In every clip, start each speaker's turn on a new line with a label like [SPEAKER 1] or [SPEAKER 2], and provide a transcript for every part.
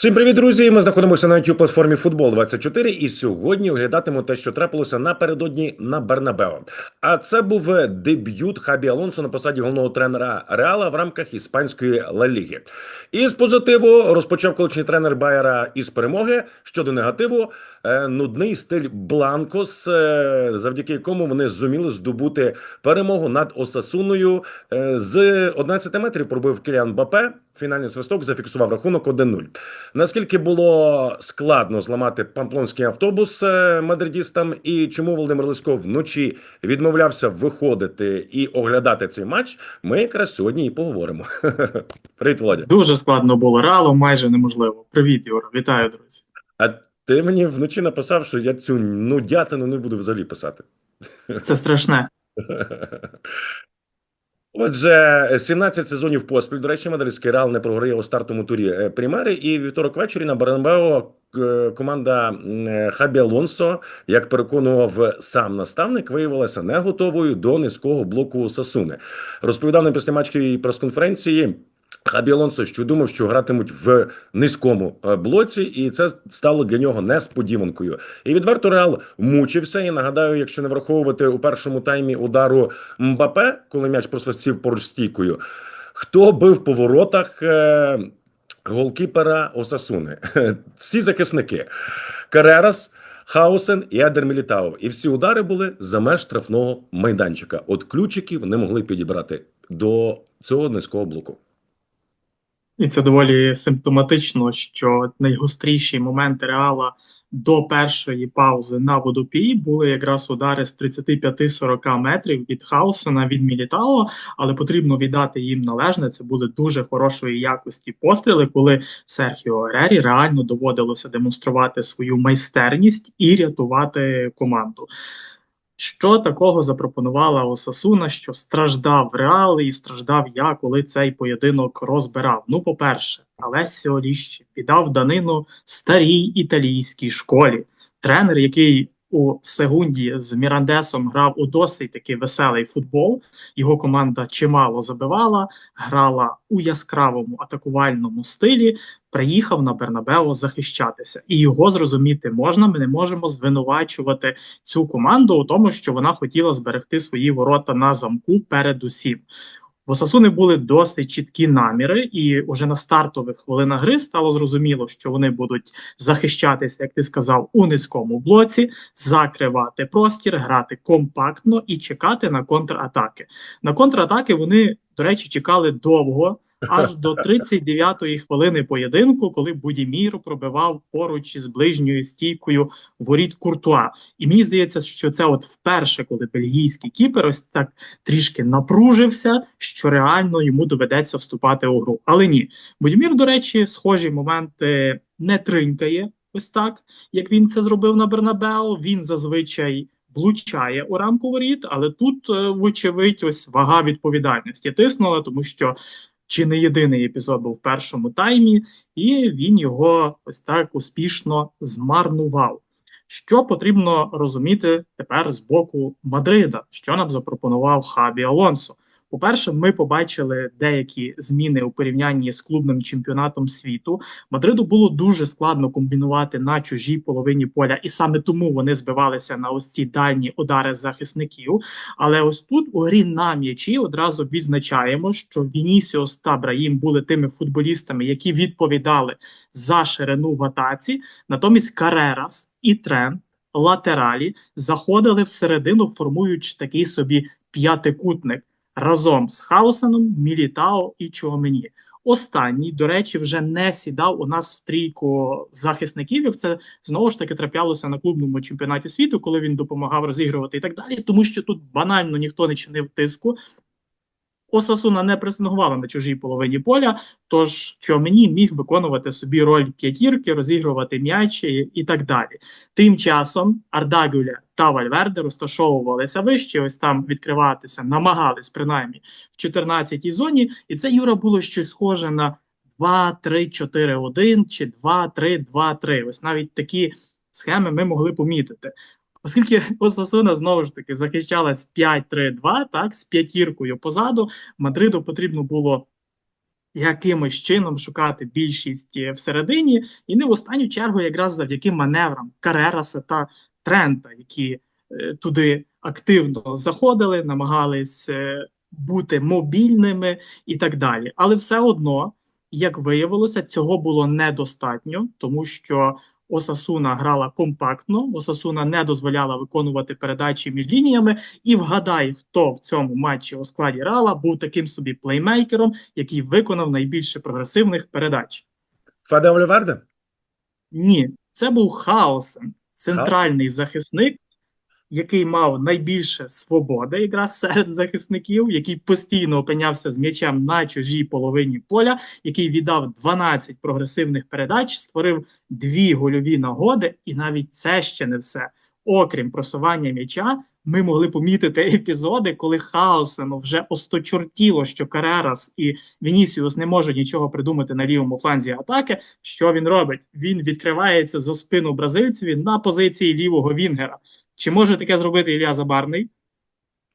[SPEAKER 1] Всім привіт, друзі! Ми знаходимося на youtube платформі Футбол 24 і сьогодні оглядатиму те, що трапилося напередодні на Бернабео. А це був е, дебют Хабі Алонсо на посаді головного тренера Реала в рамках іспанської Ла Ліги. І з позитиву розпочав колишній тренер Байера із перемоги. Щодо негативу, нудний стиль Бланкос, е, завдяки якому вони зуміли здобути перемогу над Осасуною. Е, З 11 метрів пробив Кіліан Бапе. Фінальний свисток зафіксував рахунок 1-0. Наскільки було складно зламати памплонський автобус е, мадридістам, і чому Володимир Лисько вночі відмовлявся виходити і оглядати цей матч, ми якраз сьогодні і поговоримо. Привіт, Володя.
[SPEAKER 2] Дуже складно було реалом, майже неможливо. Привіт, Юра, вітаю, друзі.
[SPEAKER 1] А ти мені вночі написав, що я цю нудятину не буду взагалі писати.
[SPEAKER 2] Це страшне.
[SPEAKER 1] Отже, 17 сезонів поспіль. До речі, мадридський Реал не програє у стартовому турі е, Примери. І вівторок ввечері на Бернабео е, команда е, Хабі Алонсо, як переконував сам наставник, виявилася не готовою до низького блоку Сасуни. Розповідав на післяматчевій прес-конференції. Хабі Алонсо, що думав, що гратимуть в низькому е, блоці, і це стало для нього несподіванкою. І відверто Реал мучився. І нагадаю, якщо не враховувати у першому таймі удару Мбапе, коли м'яч просвистів поруч стійкою, хто бив по воротах е, голкіпера Осасуни? Всі захисники. Карерас. Хаусен і Едер Мілітао. І всі удари були за меж штрафного майданчика. От ключиків не могли підібрати до цього низького блоку.
[SPEAKER 2] І це доволі симптоматично, що найгостріші моменти реала до першої паузи на водопій були якраз удари з 35-40 метрів від Хаусена, від Мілітао, але потрібно віддати їм належне. Це були дуже хорошої якості постріли, коли Серхіо Рері реально доводилося демонструвати свою майстерність і рятувати команду. Що такого запропонувала Осасуна, що страждав Реал і страждав я, коли цей поєдинок розбирав? Ну, по-перше, Алесіо Ліщі піддав данину старій італійській школі. Тренер, який у Сегунді з Мірандесом грав у досить такий веселий футбол. Його команда чимало забивала, грала у яскравому атакувальному стилі. Приїхав на Бернабео захищатися, і його зрозуміти можна. Ми не можемо звинувачувати цю команду у тому, що вона хотіла зберегти свої ворота на замку перед усім. В Осасуни були досить чіткі наміри, і уже на стартових хвилинах гри стало зрозуміло, що вони будуть захищатися, як ти сказав, у низькому блоці, закривати простір, грати компактно і чекати на контратаки. На контратаки вони, до речі, чекали довго. Аж до 39-ї хвилини поєдинку, коли Будімір пробивав поруч із ближньою стійкою воріт Куртуа. І мені здається, що це от вперше, коли бельгійський кіпер ось так трішки напружився, що реально йому доведеться вступати у гру. Але ні, Будімір, до речі, схожі моменти не тринькає, ось так, як він це зробив на Бернабео. Він зазвичай. Влучає у рамку воріт, але тут, е, вочевидь, ось вага відповідальності тиснула, тому що чи не єдиний епізод був в першому таймі, і він його ось так успішно змарнував. Що потрібно розуміти тепер з боку Мадрида, що нам запропонував Хабі Алонсо? По-перше, ми побачили деякі зміни у порівнянні з клубним чемпіонатом світу. Мадриду було дуже складно комбінувати на чужій половині поля, і саме тому вони збивалися на ось ці дальні удари захисників. Але ось тут у грі на м'ячі одразу відзначаємо, що Вінісіос та Браїм були тими футболістами, які відповідали за ширину в атаці. Натомість Карерас і Трент латералі заходили всередину, формуючи такий собі п'ятикутник разом з Хаусеном, Мілітао і Чуамені. Останній, до речі, вже не сідав у нас в трійку захисників. Як це знову ж таки траплялося на клубному чемпіонаті світу, коли він допомагав розігрувати і так далі, тому що тут банально ніхто не чинив тиску. Осасуна не пресингувала на чужій половині поля, тож мені міг виконувати собі роль п'ятірки, розігрувати м'ячі і так далі. Тим часом Ардагюля та Вальверде розташовувалися вище, ось там відкриватися, намагались принаймні в 14-й зоні, і це Юра було щось схоже на 2-3-4-1 чи 2-3-2-3. Ось навіть такі схеми ми могли помітити. Оскільки Осасуна знову ж таки захищалась 5-3-2, так, з п'ятіркою позаду, Мадриду потрібно було якимось чином шукати більшість е, всередині, і не в останню чергу, якраз завдяки маневрам Карераса та Трента, які е, туди активно заходили, намагались е, бути мобільними і так далі. Але все одно, як виявилося, цього було недостатньо, тому що Осасуна грала компактно, Осасуна не дозволяла виконувати передачі між лініями. І вгадай, хто в цьому матчі у складі Рала був таким собі плеймейкером, який виконав найбільше прогресивних передач.
[SPEAKER 1] Фаде Оліварде?
[SPEAKER 2] Ні, це був Хаосен, центральний захисник, який мав найбільше свободи якраз серед захисників, який постійно опинявся з м'ячем на чужій половині поля, який віддав 12 прогресивних передач, створив дві гольові нагоди, і навіть це ще не все. Окрім просування м'яча, ми могли помітити епізоди, коли Хаосену вже осточортіло, що Карерас і Вінісіус не можуть нічого придумати на лівому фланзі атаки. Що він робить? Він відкривається за спину бразильцеві на позиції лівого Вінгера. Чи може таке зробити Ілля Забарний?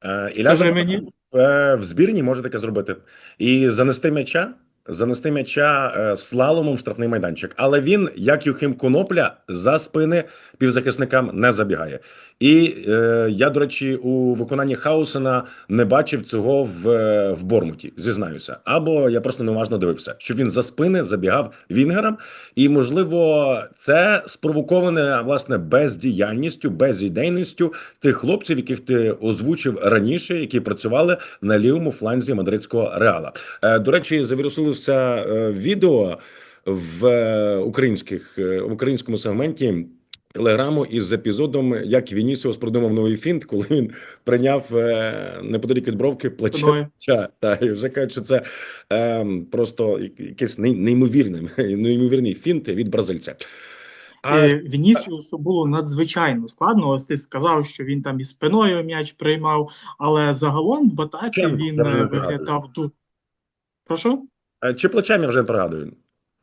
[SPEAKER 1] Е, Ілля Забарний,
[SPEAKER 2] мені.
[SPEAKER 1] е, в збірні може таке зробити. І занести м'яча, занести м'яча е, слаломом штрафний майданчик. Але він, як Юхим Конопля, за спини півзахисникам не забігає. І е, я, до речі, у виконанні Хаусена не бачив цього в, е, в Бормуті, зізнаюся. Або я просто неуважно дивився, що він за спини забігав вінгерам, і можливо, це спровоковане власне бездіяльністю, безідейністю тих хлопців, яких ти озвучив раніше, які працювали на лівому фланзі мадридського реала. Е, До речі, завірусилося е, відео в е, українських е, в українському сегменті. Телеграму із епізодом, як Вінісіус придумав новий фінт, коли він прийняв неподалік від бровки плече. Та і вже кажуть, що це е, просто якийсь неймовірний, неймовірний фінт від бразильця. А
[SPEAKER 2] Вінісіусу було надзвичайно складно. Ось ти сказав, що він там і спиною м'яч приймав, але загалом в атаці він виглядав ду. Прошу?
[SPEAKER 1] Е, чи плечем я вже не пригадую.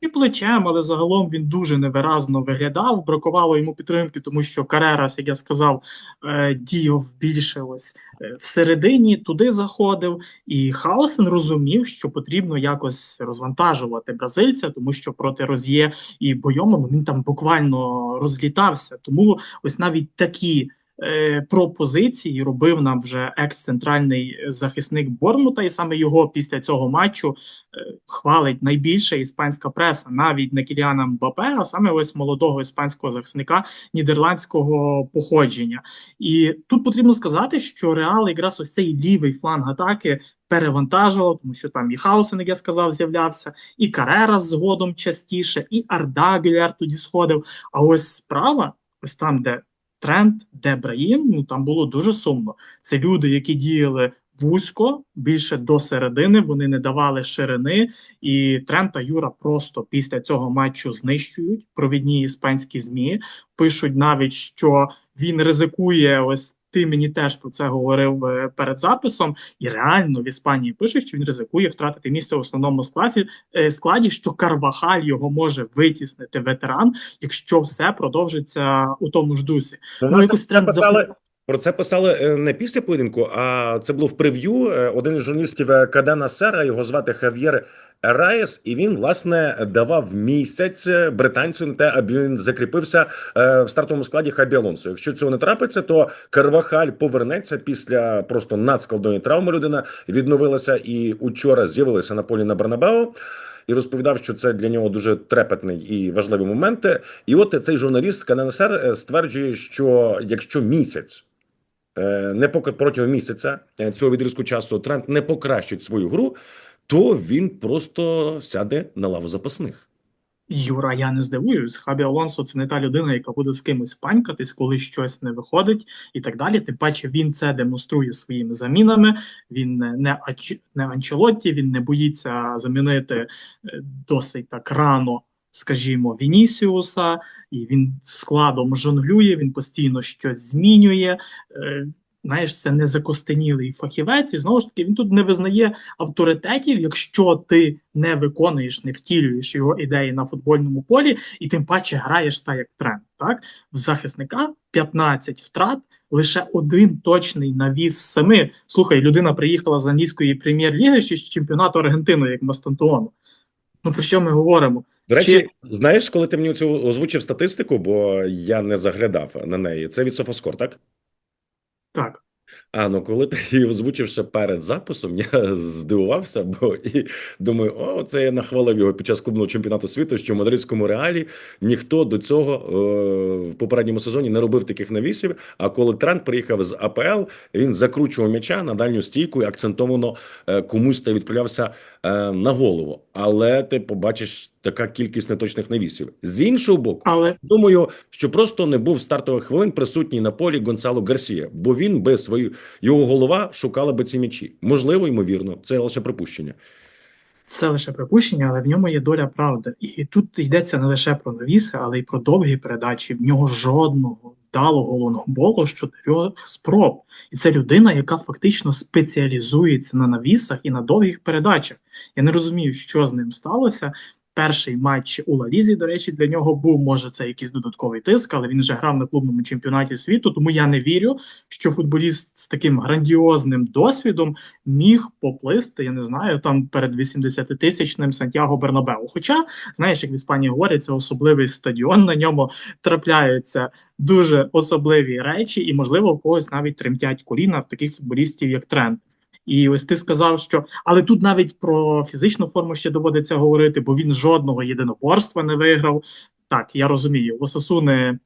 [SPEAKER 2] І плечем, але загалом він дуже невиразно виглядав. Бракувало йому підтримки, тому що Карерас, як я сказав, е, діяв більше ось е, всередині, туди заходив. І Хаусен розумів, що потрібно якось розвантажувати бразильця, тому що проти Роз'є і Бойома ну, він там буквально розлітався. Тому ось навіть такі. Е, Пропозиції робив нам вже екс-центральний захисник Бормута, і саме його після цього матчу е, хвалить найбільше іспанська преса, навіть не Кіліана Мбапе, а саме ось молодого іспанського захисника нідерландського походження. І тут потрібно сказати, що Реал якраз ось цей лівий фланг атаки перевантажував, тому що там і Хаусен, як я сказав, з'являвся, і Карера згодом частіше, і Арда Гюляр тоді сходив. А ось справа, ось там, де Трент, де Браїм, ну там було дуже сумно. Це люди, які діяли вузько, більше до середини, вони не давали ширини. І Трент та Юра просто після цього матчу знищують провідні іспанські змі. Пишуть навіть, що він ризикує. Ось ти мені теж про це говорив е, перед записом. І реально в Іспанії пише, що він ризикує втратити місце в основному складі, е, складі, що Карвахаль його може витіснити ветеран, якщо все продовжиться у тому ж дусі.
[SPEAKER 1] Ну,
[SPEAKER 2] Ну, якось
[SPEAKER 1] про писали, про це писали е, не після поєдинку, а це було в прев'ю. Е, Один із журналістів е, Кадена Сера, його звати Хав'єр Раєс, і він власне давав місяць британцю на те, аби він закріпився в стартовому складі Хабі Алонсо. Якщо цього не трапиться, то Карвахаль повернеться після просто надскладної травми. Людина відновилася і учора з'явилася на полі на Бернабеу. І розповідав, що це для нього дуже трепетний і важливий момент. І от цей журналіст е, стверджує, що якщо місяць не поки протягом місяця е, цього відрізку часу Трент не покращить свою гру, то він просто сяде на лаву запасних.
[SPEAKER 2] Юра, я не здивуюсь. Хабі Алонсо це не та людина, яка буде з кимось панькатись, коли щось не виходить, і так далі. Тим паче він це демонструє своїми замінами. Він не не, не Анчелотті, він не боїться замінити е, досить так рано, скажімо, Вінісіуса, і він складом жонглює, він постійно щось змінює. Е, Знаєш, це не закостенілий фахівець, і знову ж таки він тут не визнає авторитетів, якщо ти не виконуєш, не втілюєш його ідеї на футбольному полі, і тим паче граєш так, як тренд. Так в захисника 15 втрат, лише один точний навіс семи. Слухай, людина приїхала з англійської прем'єр-ліги чи з чемпіонату Аргентини, як Мастантуону. Ну про що ми говоримо?
[SPEAKER 1] До речі,
[SPEAKER 2] Чи-
[SPEAKER 1] знаєш, коли ти мені цю озвучив статистику, бо я не заглядав на неї. Це від Софоскор, так?
[SPEAKER 2] Так.
[SPEAKER 1] А ну коли ти її озвучив ще перед записом, я здивувався, бо і думаю, о, це я нахвалив його під час клубного чемпіонату світу, що в мадридському реалі ніхто до цього е, в попередньому сезоні не робив таких навісів. А коли Трент приїхав з АПЛ, він закручував м'яча на дальню стійку і акцентовано е, комусь та відправлявся е, на голову. Але ти побачиш така кількість неточних навісів. З іншого боку,
[SPEAKER 2] Але
[SPEAKER 1] Думаю, що просто не був стартових хвилин присутній на полі Гонсало Гарсія, бо він би свою його голова шукала би ці м'ячі. Можливо, ймовірно, це лише припущення.
[SPEAKER 2] це лише припущення, але в ньому є доля правди. І тут йдеться не лише про навіси, але й про довгі передачі. В нього жодного вдалого лонгболу з чотирьох спроб. І це людина, яка фактично спеціалізується на навісах і на довгих передачах. Я не розумію, що з ним сталося. Перший матч у Лалізі, до речі, для нього був може це якийсь додатковий тиск, але він вже грав на клубному чемпіонаті світу. Тому я не вірю, що футболіст з таким грандіозним досвідом міг поплисти, я не знаю, там перед 80-тисячним Сантьяго Бернабеу. Хоча, знаєш, як в Іспанії говорять, це особливий стадіон, на ньому трапляються дуже особливі речі, і, можливо, в когось навіть тремтять коліна в таких футболістів, як Трент. І ось ти сказав, що але тут навіть про фізичну форму ще доводиться говорити, бо він жодного єдиноборства не виграв. Так, я розумію, Осасуни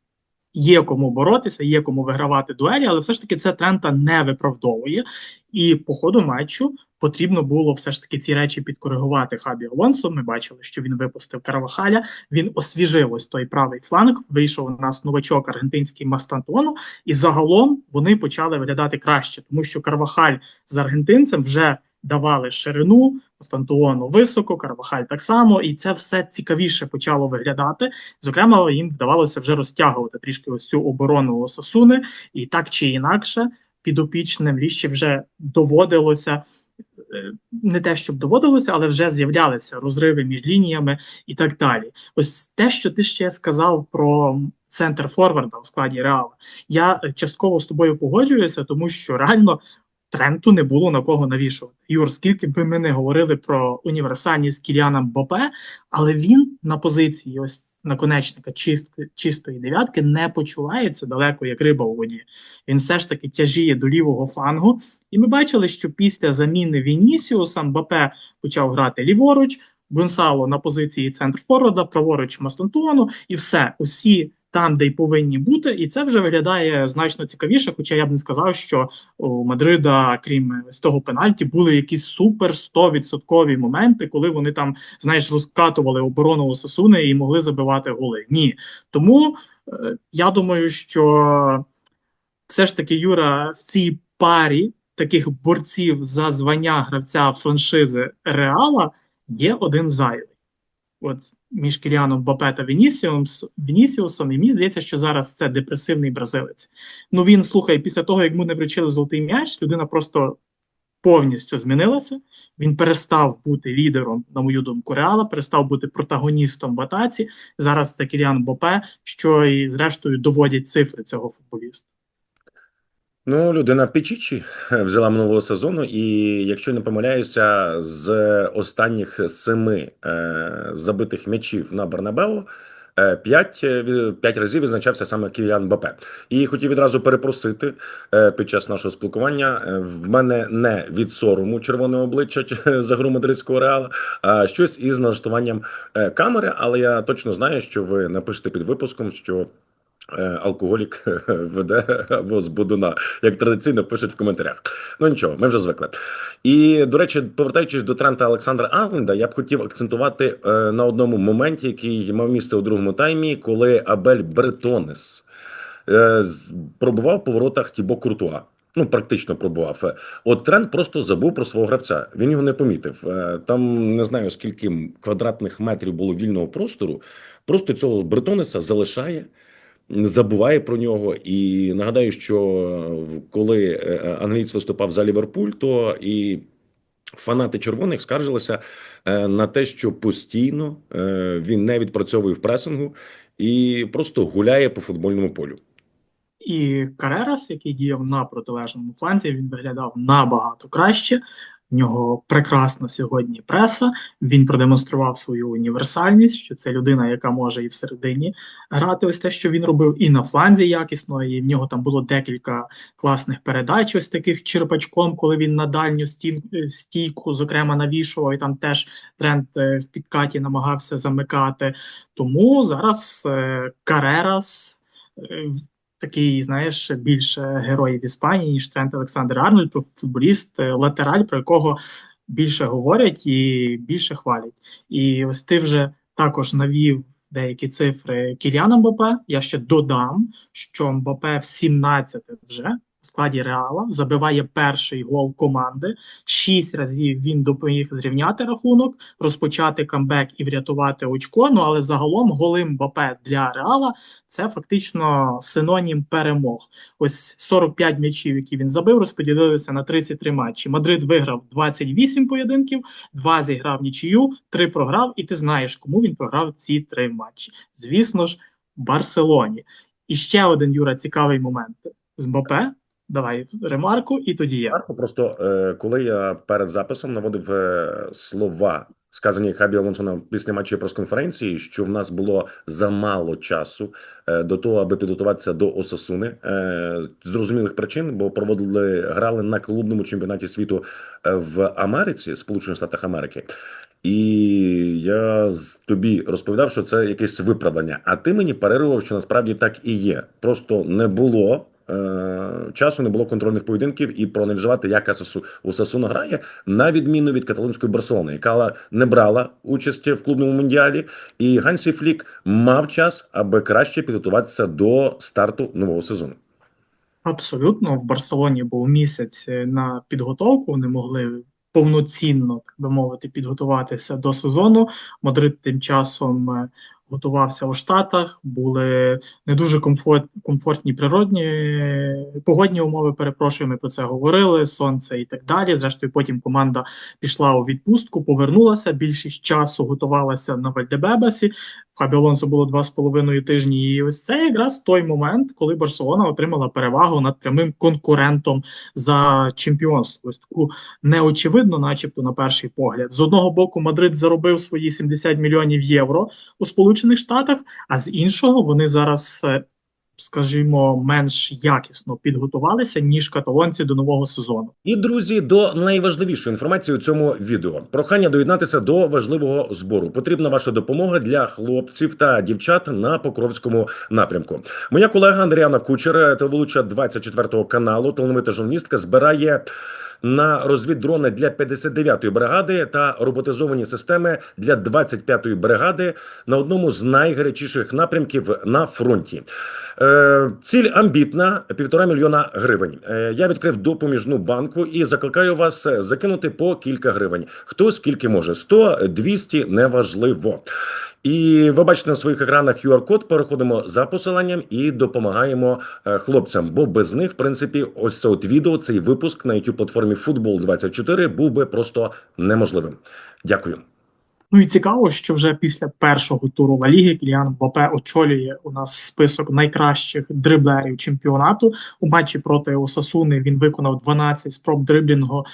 [SPEAKER 2] є кому боротися, є кому вигравати дуелі, але все ж таки це Трента не виправдовує. І по ходу матчу потрібно було все ж таки ці речі підкоригувати Хабі Алонсо. Ми бачили, що він випустив Карвахаля. Він освіжив ось той правий фланг. Вийшов у нас новачок аргентинський Мастантону, і загалом вони почали виглядати краще, тому що Карвахаль з аргентинцем вже давали ширину. Мастантуону високо, Карвахаль так само, і це все цікавіше почало виглядати. Зокрема, їм вдавалося вже розтягувати трішки ось цю оборону Осасуни, і так чи інакше, підопічним ліще вже доводилося. е, Не те, щоб доводилося, але вже з'являлися розриви між лініями і так далі. Ось те, що ти ще сказав про центр форварда в складі Реала, я е, частково з тобою погоджуюся, тому що реально Тренту не було на кого навішувати. Юр, скільки би ми не говорили про універсальність Кіліана Мбапе, але він на позиції ось наконечника чистої, чистої дев'ятки не почувається далеко як риба у воді. Він все ж таки тяжіє до лівого флангу. І ми бачили, що після заміни Вінісіуса Мбапе почав грати ліворуч, Гонсало на позиції центр форварда, праворуч Мастантуану, і все. Усі там, де й повинні бути, і це вже виглядає значно цікавіше. Хоча я б не сказав, що у Мадрида, крім з того пенальті, були якісь супер 100% моменти, коли вони там, знаєш, розкатували оборону Осасуни і могли забивати голи. Ні. Тому е, я думаю, що все ж таки Юра в цій парі таких борців за звання гравця франшизи Реала є один зайвий. От між Кіліаном Бапе та Вінісіусом, і мені здається, що зараз це депресивний бразилець. Ну він слухай, після того, як йому не вручили золотий м'яч, людина просто повністю змінилася. Він перестав бути лідером, на мою думку, Реала, перестав бути протагоністом в атаці. Зараз це Кіліан Бопе, що і зрештою доводять цифри цього футболіста.
[SPEAKER 1] Ну, людина Пічічі взяла минулого сезону, і якщо не помиляюся, з останніх семи е, забитих м'ячів на Бернабеу. е, П'ять, е, п'ять разів відзначався саме Кіліан Бапе. І хотів відразу перепросити е, під час нашого спілкування. В мене не від сорому червоне обличчя за гру мадридського реала, а щось із налаштуванням камери. Але я точно знаю, що ви напишете під випуском, що алкоголік веде або з будуна, як традиційно пишуть в коментарях. Ну нічого, ми вже звикли. І до речі, повертаючись до Трента Олександра Арленда, я б хотів акцентувати е, на одному моменті, який мав місце у другому таймі, коли Абель Бретонес е, пробував по воротах Тібо Куртуа. Ну, практично пробував. Е, От Трент просто забув про свого гравця. Він його не помітив. Е, Там не знаю скільки квадратних метрів було вільного простору. Просто цього Бретонеса залишає забуває про нього. І нагадаю, що коли е, англієць виступав за Ліверпуль, то і фанати червоних скаржилися е, на те, що постійно е, він не відпрацьовує в пресингу і просто гуляє по футбольному полю.
[SPEAKER 2] І Карерас, який діяв на протилежному фланзі, він виглядав набагато краще. В нього прекрасна сьогодні преса. Він продемонстрував свою універсальність, що це людина, яка може і всередині грати ось те, що він робив, і на фланзі якісно. І в нього там було декілька класних передач, ось таких черпачком, коли він на дальню стін, е, стійку, зокрема, навішував, і там теж тренд е, в підкаті намагався замикати. Тому зараз Карерас. Такий, знаєш, більше герой в Іспанії, ніж Трент Олександр Арнольд, футболіст, е, латераль, про якого більше говорять і більше хвалять. І ось ти вже також навів деякі цифри Кіліана Мбапе. Я ще додам, що Мбапе в 17 вже складі Реала забиває перший гол команди. Шість разів він допоміг зрівняти рахунок, розпочати камбек і врятувати очко. Ну але загалом голи Мбапе для Реала це фактично синонім перемог. Ось 45 м'ячів, які він забив, розподілилися на 33 матчі. Мадрид виграв 28 поєдинків, два зіграв нічию, три програв, і ти знаєш, кому він програв ці три матчі. Звісно ж, Барселоні. І ще один Юра цікавий момент з Мбапе. Давай ремарку, і тоді я.
[SPEAKER 1] Просто е, коли я перед записом наводив е, слова, сказані Хабі Алонсона після матчу прес-конференції, що в нас було замало часу е, до того, аби підготуватися до Осасуни зрозумілих причин, бо проводили грали на клубному чемпіонаті світу в Америці, Сполучених Штатах Америки. І я тобі розповідав, що це якесь виправдання. А ти мені парирував, що насправді так і є. Просто не було часу, не було контрольних поєдинків і проаналізувати, як Осасуна грає, на відміну від каталонської Барселони, яка не брала участі в клубному мундіалі. І Гансі Флік мав час, аби краще підготуватися до старту нового сезону.
[SPEAKER 2] Абсолютно, в Барселоні був місяць е, на підготовку, вони могли повноцінно, так би мовити, підготуватися до сезону. Мадрид тим часом е, готувався у Штатах, були не дуже комфорт, комфортні природні погодні умови. Перепрошую, ми про це говорили, сонце і так далі. Зрештою, потім команда пішла у відпустку, повернулася. Більшість часу готувалася на Вальдебебасі. В Хабі було два з половиною тижні. І ось це якраз той момент, коли Барселона отримала перевагу над прямим конкурентом за чемпіонство. Ось таку неочевидно, начебто, на перший погляд. З одного боку, Мадрид заробив свої 70 мільйонів євро у Сполучених Штатах, а з іншого вони зараз. е, Скажімо, менш якісно підготувалися ніж каталонці до нового сезону.
[SPEAKER 1] І друзі, до найважливішої інформації у цьому відео. Прохання доєднатися до важливого збору. Потрібна ваша допомога для хлопців та дівчат на Покровському напрямку. Моя колега Андріана Кучер, телеведуча 24 каналу, талановита журналістка, збирає. На розвіддрони для 59-ї бригади та роботизовані системи для 25-ї бригади на одному з найгарячіших напрямків на фронті. Е, ціль амбітна півтора мільйона гривень. Е, я відкрив допоміжну банку і закликаю вас закинути по кілька гривень. Хто скільки може? 100, 200, неважливо. І ви бачите на своїх екранах QR-код. Переходимо за посиланням і допомагаємо е, хлопцям. Бо без них, в принципі, ось це от відео, цей випуск на youtube платформі Футбол 24 був би просто неможливим. Дякую.
[SPEAKER 2] Ну і цікаво, що вже після першого туру Ла Ліги Кіліан Мбапе очолює у нас список найкращих дриблерів чемпіонату. У матчі проти Осасуни він виконав 12 спроб дриблінгу,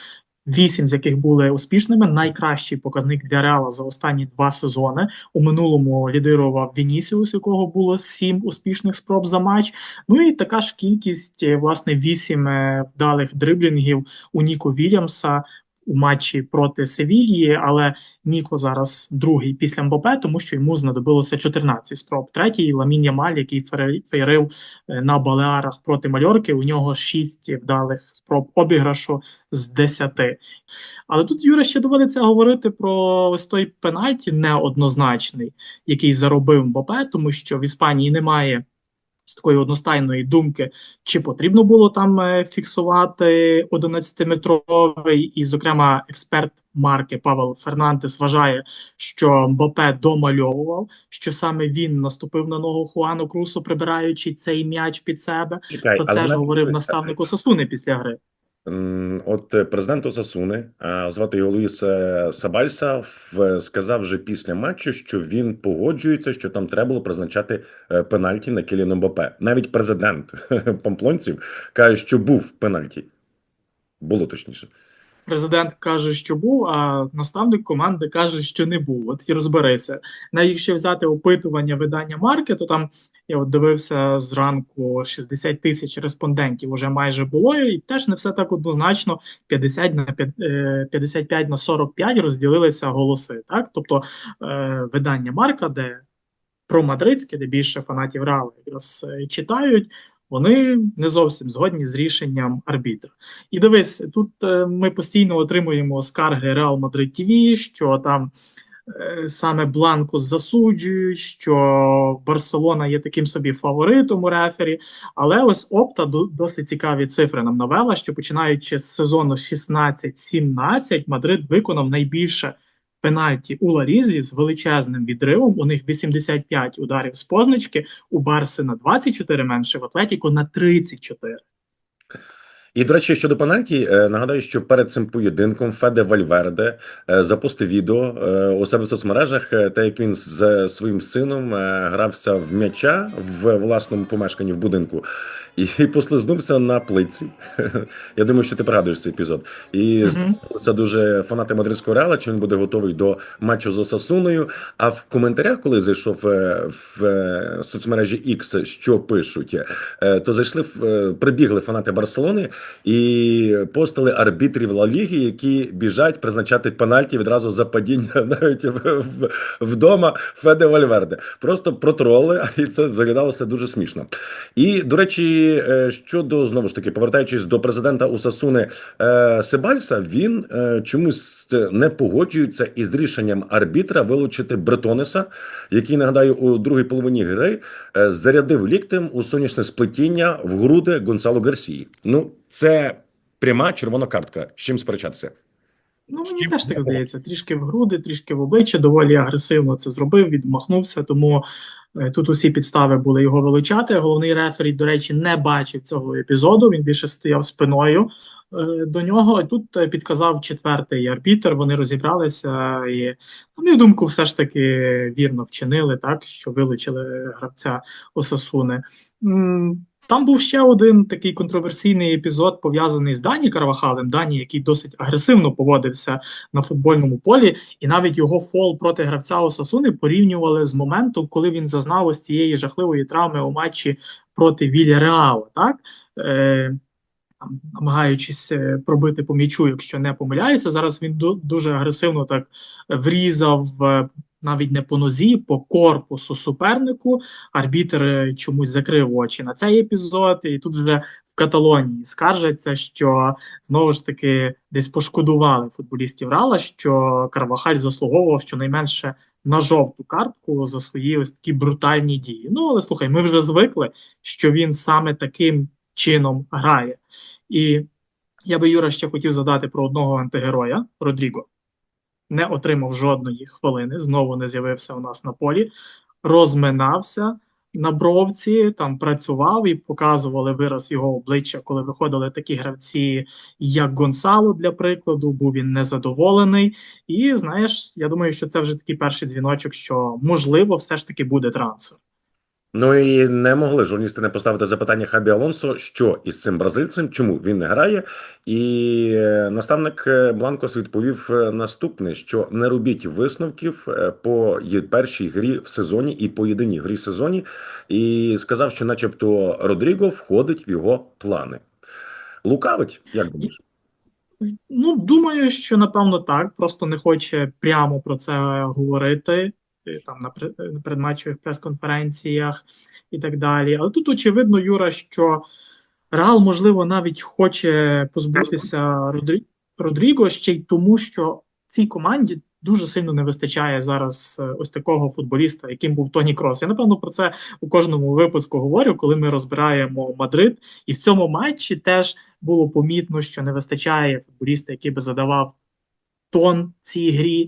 [SPEAKER 2] 8 з яких були успішними. Найкращий показник для Реала за останні два сезони. У минулому лідирував Вінісіус, якого було сім успішних спроб за матч. Ну і така ж кількість, е, власне, 8 е, вдалих дриблінгів у Ніко Вільямса. У матчі проти Севільї, але Ніко зараз другий після Мбапе, тому що йому знадобилося 14 спроб. Третій Ламін Ямаль, який феєрив е, на Балеарах проти Мальорки. У нього 6 вдалих спроб обіграшу з 10. Але тут Юра ще доводиться говорити про ось той пенальті неоднозначний, який заробив Мбапе, тому що в Іспанії немає. З такої одностайної думки, чи потрібно було там е, фіксувати 11-метровий, і, зокрема, експерт марки Павел Фернандес вважає, що Мбапе домальовував, що саме він наступив на ногу Хуану Крусу, прибираючи цей м'яч під себе. Про це ж говорив наставник Сасуни після гри.
[SPEAKER 1] От е, президент Осасуни, а, звати його Луїс е, Сабальса, сказав вже після матчу, що він погоджується, що там треба було призначати е, пенальті на Кіліана Мбапе. Навіть президент памплонців каже, що був пенальті. Було точніше.
[SPEAKER 2] Президент каже, що був, а наставник команди каже, що не був. От і розберися. Навіть якщо взяти опитування видання марки, то там я от дивився зранку 60 тисяч респондентів вже майже було, і теж не все так однозначно. 50 на 5, е, 55 на 45 розділилися голоси. Так, тобто е, видання марка, де про мадридське, де більше фанатів Реала якраз е, читають. Вони не зовсім згодні з рішенням арбітра. І дивись, тут е, ми постійно отримуємо скарги Реал Мадрид ТВ, що там е, саме Бланко засуджують, що Барселона є таким собі фаворитом у рефері. Але ось Опта досить цікаві цифри нам навела, що починаючи з сезону 16-17, Мадрид виконав найбільше пенальті у Ларізі з величезним відривом. У них 85 ударів з позначки, у Барси на 24 менше, в Атлетіко на 34.
[SPEAKER 1] І, до речі, щодо пенальті, е, нагадаю, що перед цим поєдинком Феде Вальверде е, запустив відео е, у себе в соцмережах, те, як він з своїм сином грався в м'яча в власному помешканні в будинку і послизнувся на плитці. Я думаю, що ти пригадуєш цей епізод. І це дуже фанати мадридського реала, чи він буде готовий до матчу з Осасуною. А в коментарях, коли зайшов е, в е, соцмережі X, що пишуть, е, то зайшли е, прибігли фанати Барселони і постили арбітрів Ла Ліги, які біжать призначати пенальті відразу за падіння навіть в, в, вдома Феде Вальверде. Просто протролли, і це виглядалося дуже смішно. І до речі, е, щодо знову ж таки, повертаючись до президента Усасуни е, Себальса, він е, чомусь не погоджується із рішенням арбітра вилучити Бретонеса, який нагадаю у другій половині гри зарядив ліктем у сонячне сплетіння в груди Гонсало Гарсії. Ну, це пряма червона картка. З чим сперечатися?
[SPEAKER 2] Ну, мені теж так здається, трішки в груди, трішки в обличчя, доволі агресивно це зробив, відмахнувся, тому е, тут усі підстави були його вилучати. Головний рефері, до речі, не бачив цього епізоду, він більше стояв спиною е, до нього. І тут е, підказав четвертий арбітр, вони розібралися і, на мою думку, все ж таки вірно вчинили, так, що вилучили гравця Осасуни. Там був ще один такий контроверсійний епізод, пов'язаний з Дані Карвахалем. Дані, який досить агресивно поводився на футбольному полі, і навіть його фол проти гравця Осасуни порівнювали з моментом, коли він зазнав ось цієї жахливої травми у матчі проти Вільяреала, так? Е, намагаючись е, пробити по м'ячу, якщо не помиляюся. Зараз він дуже агресивно так врізав е, навіть не по нозі, по корпусу супернику. Арбітр е, чомусь закрив очі на цей епізод, і тут вже в Каталонії скаржаться, що знову ж таки десь пошкодували футболістів Рала, що Карвахаль заслуговував щонайменше на жовту картку за свої ось такі брутальні дії. Ну але слухай, ми вже звикли, що він саме таким чином грає. І я би Юра ще хотів задати про одного антигероя Родріго. Не отримав жодної хвилини, знову не з'явився у нас на полі, розминався на бровці, там працював і показували вираз його обличчя, коли виходили такі гравці, як Гонсало, для прикладу, був він незадоволений. І знаєш, я думаю, що це вже такий перший дзвіночок, що можливо, все ж таки буде трансфер.
[SPEAKER 1] Ну і не могли журналісти не поставити запитання Хабі Алонсо, що із цим бразильцем, чому він не грає. І е, наставник е, Бланкос відповів е, наступне: що не робіть висновків по першій грі в сезоні і по єдиній грі в сезоні, і сказав, що, начебто, Родріго входить в його плани. Лукавить, як думаєш?
[SPEAKER 2] Ну, думаю, що напевно так. Просто не хоче прямо про це говорити там на пре- на передматчевих прес-конференціях і так далі. Але тут очевидно, Юра, що Реал, можливо, навіть хоче позбутися Родрі... Родріго ще й тому, що цій команді дуже сильно не вистачає зараз е, ось такого футболіста, яким був Тоні Крос. Я напевно про це у кожному випуску говорю, коли ми розбираємо Мадрид, і в цьому матчі теж було помітно, що не вистачає футболіста, який би задавав тон цій грі,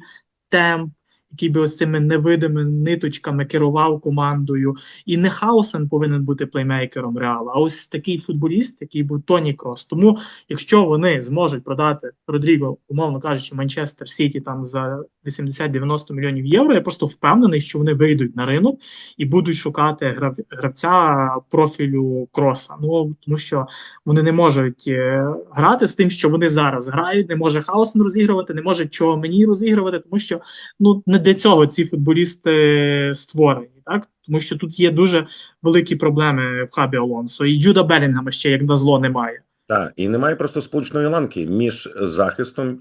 [SPEAKER 2] темп, який би ось цими невидимими ниточками керував командою. І не Хаусен повинен бути плеймейкером Реала, а ось такий футболіст, який був Тоні Крос. Тому, якщо вони зможуть продати Родріго, умовно кажучи, Манчестер Сіті там за 80-90 мільйонів євро, я просто впевнений, що вони вийдуть на ринок і будуть шукати грав, гравця профілю Кроса. Ну тому що вони не можуть е, грати з тим, що вони зараз грають. Не може Хаусен розігрувати, не може чого мені розігрувати, тому що ну не для цього ці футболісти створені, так тому що тут є дуже великі проблеми в хабі Алонсо. І Джуда Белінгема ще як на зло немає.
[SPEAKER 1] Так, і немає просто сполучної ланки між захистом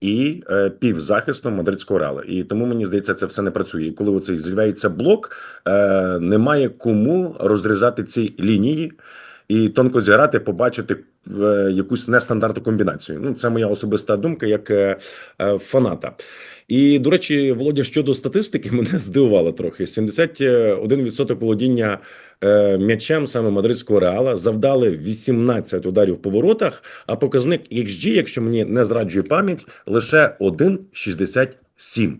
[SPEAKER 1] і е, півзахистом мадридського реала. І тому мені здається, це все не працює. І коли оцей з'являється блок, е, немає кому розрізати ці лінії і тонко зіграти, побачити е, якусь нестандартну комбінацію. Ну, це моя особиста думка як е, е, фаната. І до речі, Володя, щодо статистики, мене здивувало трохи: 71% володіння м'ячем саме мадридського реала завдали 18 ударів по воротах, а показник XG, якщо мені не зраджує пам'ять, лише 1,67.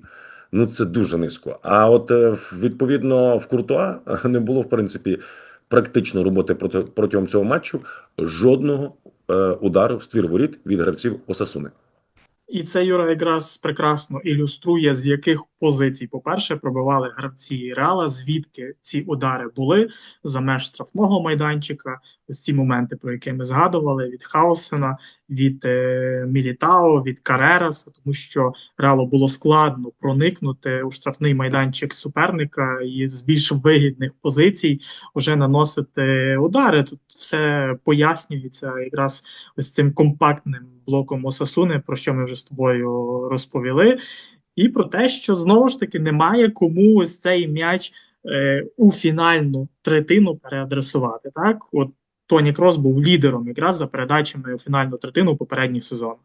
[SPEAKER 1] Ну це дуже низько. А от відповідно в Куртуа не було в принципі практично роботи проти протягом цього матчу жодного е, удару в ствір воріт від гравців Осасуни.
[SPEAKER 2] І це Юра якраз прекрасно ілюструє, з яких позицій, по-перше, пробивали гравці Реала, звідки ці удари були за меж штрафного майданчика. Ось ці моменти, про які ми згадували: від Хаусена, від е, Мілітао, від Карераса, тому що Реалу було складно проникнути у штрафний майданчик суперника і з більш вигідних позицій вже наносити удари. Тут все пояснюється якраз ось цим компактним блоком Осасуни, про що ми вже з тобою розповіли, і про те, що знову ж таки немає кому ось цей м'яч е, у фінальну третину переадресувати. Так, от Тоні Крос був лідером якраз за передачами у фінальну третину попередніх сезонах.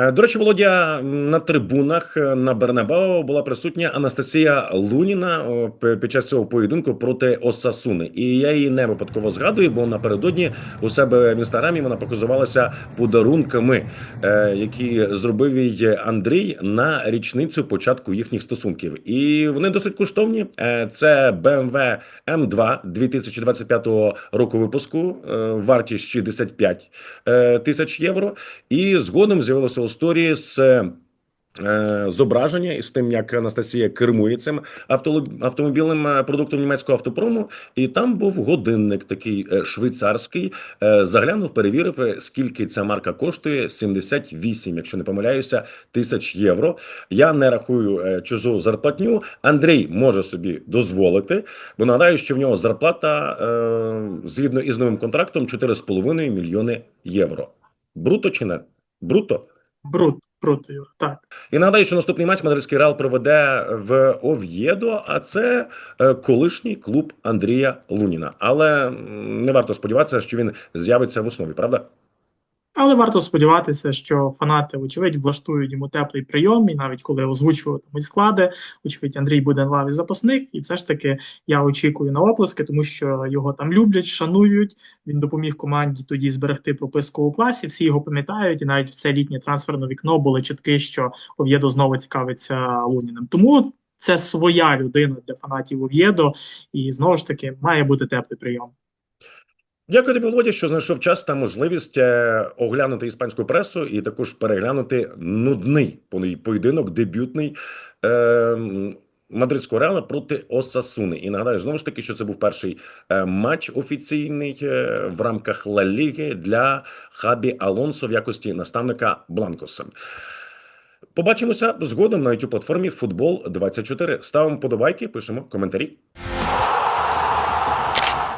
[SPEAKER 1] Е, До речі, Володя на трибунах е, на Бернабео була присутня Анастасія Луніна під час цього поєдинку проти Осасуни. І я її не випадково згадую, бо напередодні у себе в інстаграмі вона показувалася подарунками, е, які зробив їй Андрій на річницю початку їхніх стосунків. І вони досить коштовні. Це BMW M2 2025 року випуску, вартість 65 е, тисяч євро. І згодом з'явилося у сторі з е, зображення із тим, як Анастасія кермує цим автомобільним е, продуктом німецького автопрому. І там був годинник такий е, швейцарський. Е, Заглянув, перевірив, е, скільки ця марка коштує 78, якщо не помиляюся, тисяч євро. Я не рахую е, чужу зарплатню. Андрій може собі дозволити, бо нагадаю, що в нього зарплата е, згідно із новим контрактом 4,5 мільйони євро. Бруто чи не? Бруто.
[SPEAKER 2] Брут, проти його Так.
[SPEAKER 1] І нагадаю, що наступний матч мадридський Реал проведе в Ов'єдо, а це е, колишній клуб Андрія Луніна. Але не варто сподіватися, що він з'явиться в основі, правда?
[SPEAKER 2] Але варто сподіватися, що фанати, вочевидь, влаштують йому теплий прийом, і навіть коли озвучуватимуть склади, очевидь, Андрій буде на лаві запасних, і все ж таки я очікую на оплески, тому що його там люблять, шанують. Він допоміг команді тоді зберегти прописку у класі. Всі його пам'ятають, і навіть в це літнє трансферне вікно були чутки, що Ов'єдо знову цікавиться Луніним. Тому це своя людина для фанатів Ов'єдо, і знову ж таки має бути теплий прийом.
[SPEAKER 1] Дякую тобі, Володя, що знайшов час та можливість е, оглянути іспанську пресу і також переглянути нудний поєдинок, дебютний е, мадридського реала проти Осасуни. І нагадаю знову ж таки, що це був перший е, матч офіційний е, в рамках Ла Ліги для Хабі Алонсо в якості наставника Бланкоса. Побачимося згодом на youtube платформі Футбол 24 Ставимо подобайки, пишемо коментарі.